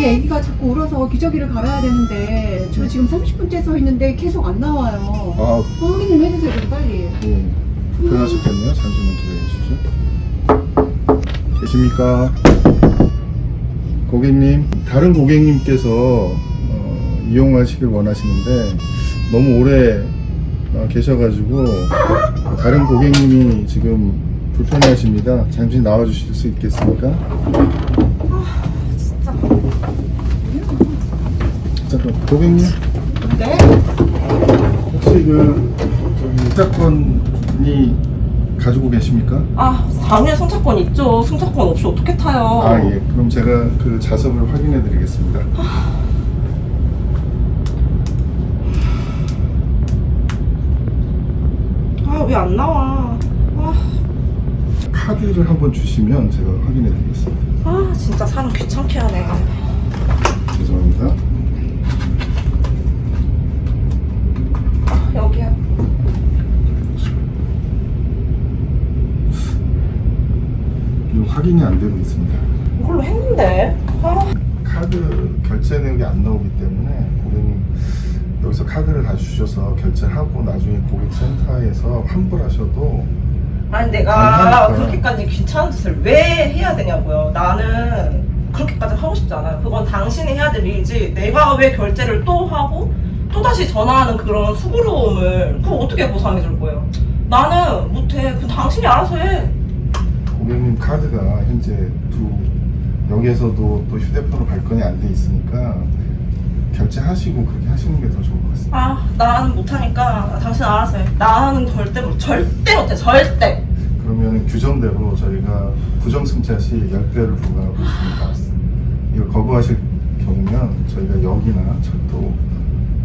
우리 애기가 자꾸 울어서 기저귀를 갈아야 되는데 저 지금 30분째 서 있는데 계속 안 나와요. 아, 확인 좀 해주세요, 좀 빨리. 예. 불편하셨겠네요. 잠시만 기다려 주십시오. 계십니까? 고객님, 다른 고객님께서 어, 이용하시길 원하시는데 너무 오래 어, 계셔가지고 다른 고객님이 지금 불편해하십니다. 잠시 나와주실 수 있겠습니까? 잠깐, 고객님. 네? 혹시 그 저기 사건이 가지고 계십니까? 아, 당연히 승차권 있죠. 승차권 없이 어떻게 타요? 아 예. 그럼 제가 그 좌석을 확인해 드리겠습니다. 아, 왜 안 나와? 아, 카드를 한번 주시면 제가 확인해 드리겠습니다. 아, 진짜 사람 귀찮게 하네. 죄송합니다. 아, 여기야. 이거 확인이 안 되고 있습니다. 이걸로 했는데. 아, 카드 결제 내역이 안 나오기 때문에 고객님 여기서 카드를 다 주셔서 결제하고 나중에 고객센터에서 환불하셔도 아니 내가 아니, 그렇게까지 귀찮은 짓을 왜 해야 되냐고요. 나는 그렇게까지 하고 싶지 않아요. 그건 당신이 해야 될 일이지. 내가 왜 결제를 또 하고 또 다시 전화하는 그런 수고로움을 그거 어떻게 보상해 줄 거예요? 나는 못해. 그 당신이 알아서 해. 고객님 카드가 현재 두 여기에서도 또 휴대폰으로 발권이 안 돼 있으니까 결제하시고 그렇게 하시는 게 더 좋을 것 같습니다. 아, 나는 못하니까 당신 알아서 해. 나는 절대 못, 절대 못해, 절대. 그러면 규정대로 저희가 부정승차 시 10배를 부과하고 있습니다. 이걸 거부하실 경우면 저희가 역이나 철도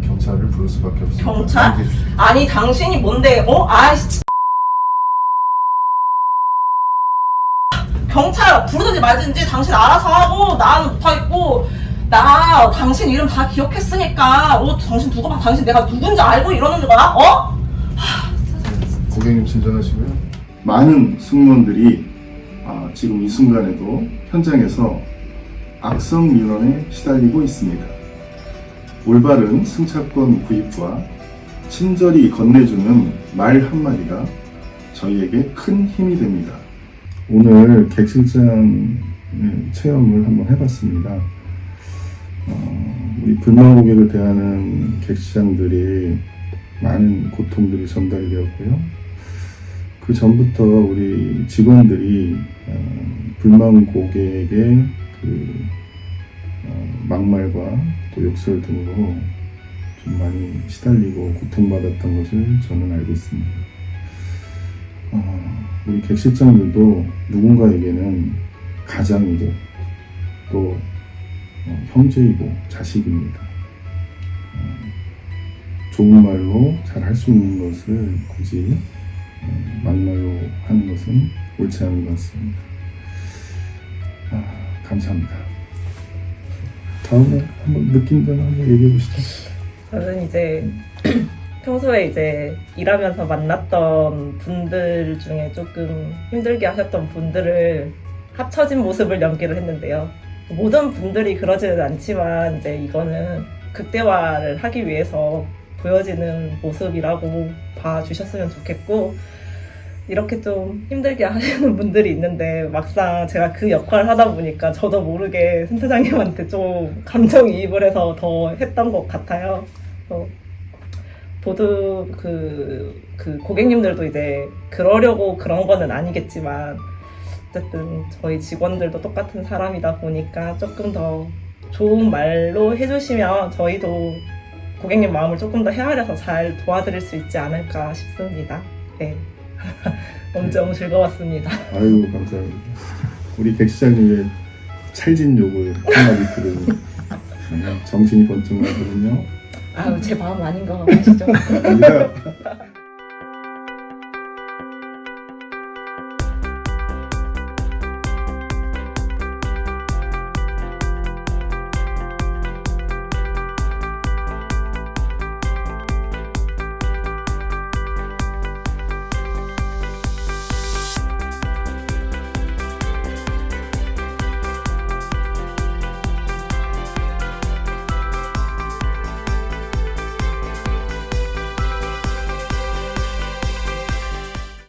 경찰을 부를 수밖에 없습니다. 경찰? 주십시오. 아니, 당신이 뭔데, 어? 아이씨. 진- 경찰 부르든지 말든지 당신 알아서 하고 나는 못하겠고 나 당신 이름 다 기억했으니까 어 당신 누구 봐 당신 내가 누군지 알고 이러는 거야 어? 고객님 진정하시고요. 많은 승무원들이 아, 지금 이 순간에도 현장에서 악성 민원에 시달리고 있습니다. 올바른 승차권 구입과 친절히 건네주는 말 한마디가 저희에게 큰 힘이 됩니다. 오늘 객실장 체험을 한번 해봤습니다. 불만 고객을 대하는 객시장들이 많은 고통들이 전달이 되었고요. 그 전부터 우리 직원들이 어, 불만 고객에게 그 어, 막말과 또 욕설 등으로 좀 많이 시달리고 고통받았던 것을 저는 알고 있습니다. 어, 우리 객실장들도 누군가에게는 가장이고 또 어, 형제이고 자식입니다. 어, 좋은 말로 잘 할 수 있는 것을 굳이 어, 막말로 하는 것은 옳지 않은 것 같습니다. 아, 감사합니다. 다음에 한번 느낀 점 한번 얘기해 보시죠. 저는 이제 평소에 이제 일하면서 만났던 분들 중에 조금 힘들게 하셨던 분들을 합쳐진 모습을 연기를 했는데요. 모든 분들이 그러지는 않지만 이제 이거는 극대화를 하기 위해서 보여지는 모습이라고 봐주셨으면 좋겠고 이렇게 좀 힘들게 하시는 분들이 있는데 막상 제가 그 역할을 하다 보니까 저도 모르게 센터장님한테 좀 감정이입을 해서 더 했던 것 같아요. 모두 그, 그 고객님들도 이제 그러려고 그런 거는 아니겠지만 어쨌든 저희 직원들도 똑같은 사람이다 보니까 조금 더 좋은 말로 해주시면 저희도 고객님 마음을 조금 더 헤아려서 잘 도와드릴 수 있지 않을까 싶습니다. 네. 너무 너무 즐거웠습니다. 아유 감사합니다. 우리 객 시장님의 찰진 욕을 한마디 들으니 정신이 번쩍 나거든요. 아유 제 마음 아닌 거 아시죠?